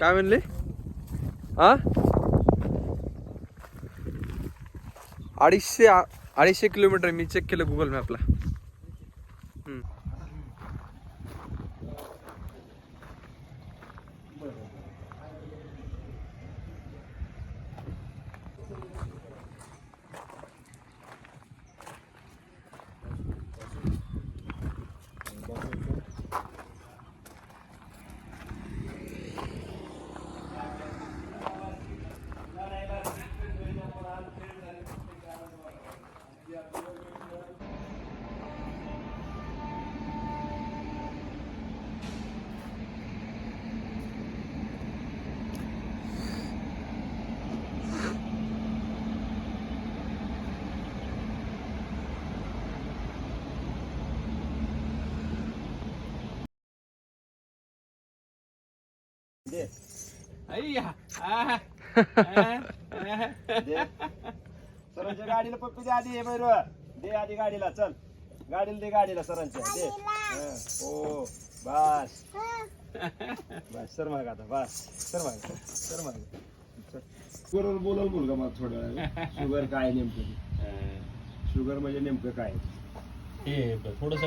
काय म्हणले? हा? अडीचशे अडीचशे किलोमीटर मी चेक केलं गुगल मॅपला 哎呀，哎，哎，哎，哎，哎，哎，सरांच्या गाडीला पप्पी दे आधी बैर. दे आधी गाडीला चल. गाडीला दे गाडीला सरांच्या. दे. हं, हो बस. बस सर माग आता बस. सर माग सर. माग. बरोबर बोलाल मुलगा मला थोड्या वेळाने. शुगर काय नेमकं शुगर म्हणजे नेमकं काय? हे थोडस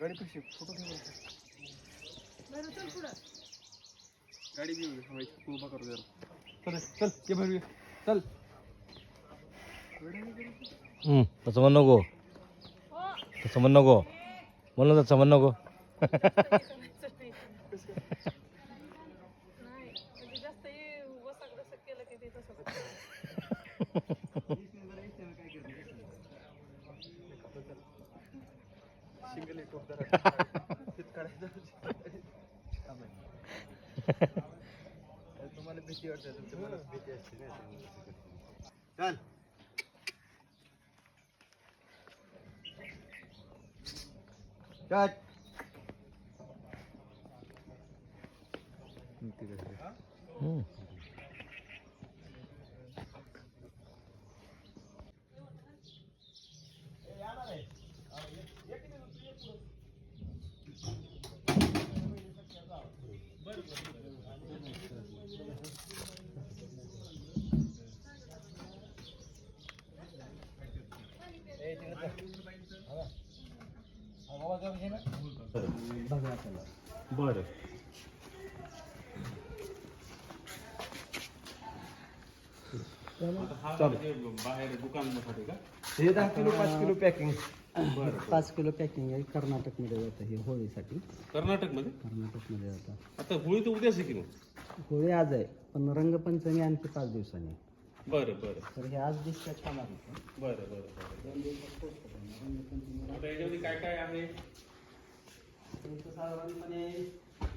गाडी कशी फोटो घेऊ गाडी घेऊ थांबायची उभा करू जरा. चल चल ये भरूया चल. तसं म्हण नको. तसं म्हण नको. म्हणून तसं म्हण नको. सिंगल एक टोप जरा तुम्हाला भीती वाटते भीती असते ना चल बरं. हे दहा किलो पाच किलो पॅकिंग पाच किलो पॅकिंग आहे. कर्नाटकमध्ये जातं हे होळीसाठी. कर्नाटकमध्ये? कर्नाटकमध्ये जातं. आता होळी तर उद्याच आहे की मग होळी आज आहे पण रंगपंचमी आणखी पाच दिवसांनी. आहे. बरं बरं. तर हे आज डिस्पॅच होणार होतं बरं बरं बरं. आता याच्यामध्ये काय काय आहे? इथं साधारणपणे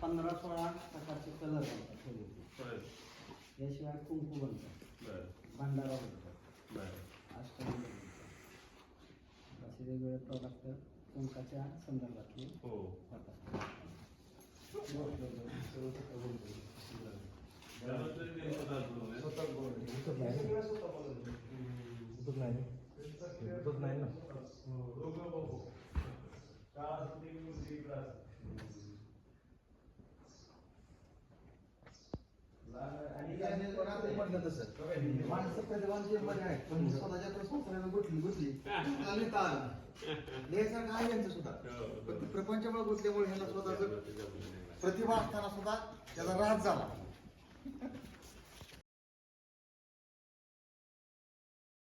पंधरा सोळा प्रकारचे कलर बनतात होळीचे याशिवाय कुंकू बनतात भंडारा बनतात बरं. अष्टमी बनतात असे वेगवेगळे प्रॉडक्ट कुंकाच्या संदर्भातले हो. होतात माणसं प्रतिभाचे बरे आहेत पण स्वतःच्या प्रश्नाला गुटली गुटली आली आलं लिहायसारखं आहे यांचं सुद्धा. पण ते प्रपंचामुळे गुंतल्यामुळे ह्याला स्वतःच प्रतिभा असताना सुद्धा त्याचा राज झाला.